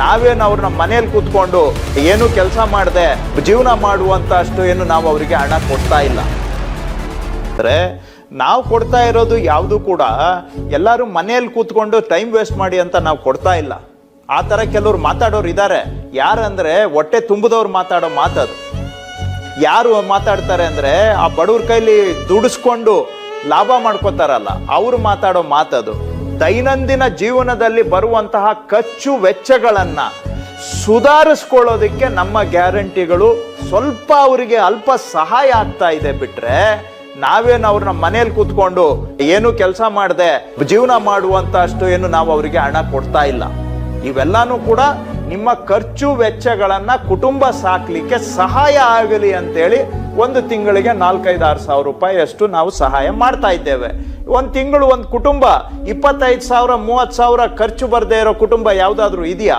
ನಾವೇನು ಅವ್ರನ್ನ ಮನೇಲಿ ಕೂತ್ಕೊಂಡು ಏನು ಕೆಲಸ ಮಾಡದೆ, ಜೀವನ ಮಾಡುವಂತ ಅಷ್ಟು ಏನು ನಾವು ಅವರಿಗೆ ಹಣ ಕೊಡ್ತಾ ಇಲ್ಲ. ಅಂದ್ರೆ ನಾವು ಕೊಡ್ತಾ ಇರೋದು ಯಾವುದು ಕೂಡ ಎಲ್ಲರೂ ಮನೆಯಲ್ಲಿ ಕೂತ್ಕೊಂಡು ಟೈಮ್ ವೇಸ್ಟ್ ಮಾಡಿ ಅಂತ ನಾವು ಕೊಡ್ತಾ ಇಲ್ಲ. ಆ ಥರ ಕೆಲವ್ರು ಮಾತಾಡೋರು ಇದ್ದಾರೆ ಯಾರಂದರೆ ಹೊಟ್ಟೆ ತುಂಬಿದವ್ರು ಮಾತಾಡೋ ಮಾತದು ಯಾರು ಮಾತಾಡ್ತಾರೆ ಅಂದ್ರೆ ಆ ಬಡವ್ರ ಕೈಲಿ ದುಡಿಸ್ಕೊಂಡು ಲಾಭ ಮಾಡ್ಕೋತಾರಲ್ಲ, ಅವರು ಮಾತಾಡೋ ಮಾತದು ದೈನಂದಿನ ಜೀವನದಲ್ಲಿ ಬರುವಂತಹ ಖರ್ಚು ವೆಚ್ಚಗಳನ್ನು ಸುಧಾರಿಸ್ಕೊಳ್ಳೋದಕ್ಕೆ ನಮ್ಮ ಗ್ಯಾರಂಟಿಗಳು ಸ್ವಲ್ಪ ಅವರಿಗೆ ಅಲ್ಪ ಸಹಾಯ ಆಗ್ತಾ ಇದೆ ಬಿಟ್ರೆ ನಾವೇನು ಅವ್ರನ್ನ ಮನೇಲಿ ಕೂತ್ಕೊಂಡು ಏನು ಕೆಲಸ ಮಾಡದೆ, ಜೀವನ ಮಾಡುವಂತ ಅಷ್ಟು ಏನು ನಾವು ಅವರಿಗೆ ಹಣ ಕೊಡ್ತಾ ಇಲ್ಲ. ಇವೆಲ್ಲಾನು ಕೂಡ ನಿಮ್ಮ ಖರ್ಚು ವೆಚ್ಚಗಳನ್ನು ಕುಟುಂಬ ಸಾಕಲಿಕ್ಕೆ ಸಹಾಯ ಆಗಲಿ ಅಂತೇಳಿ ಒಂದು ತಿಂಗಳಿಗೆ ನಾಲ್ಕೈದು ಆರು ಸಾವಿರ ರೂಪಾಯಿ ಅಷ್ಟು ನಾವು ಸಹಾಯ ಮಾಡ್ತಾ ಇದ್ದೇವೆ. ಒಂದು ತಿಂಗಳು ಒಂದು ಕುಟುಂಬ ಇಪ್ಪತ್ತೈದು ಸಾವಿರ, ಮೂವತ್ತು ಸಾವಿರ ಖರ್ಚು ಬರದೇ ಇರೋ ಕುಟುಂಬ ಯಾವುದಾದ್ರೂ ಇದೆಯಾ?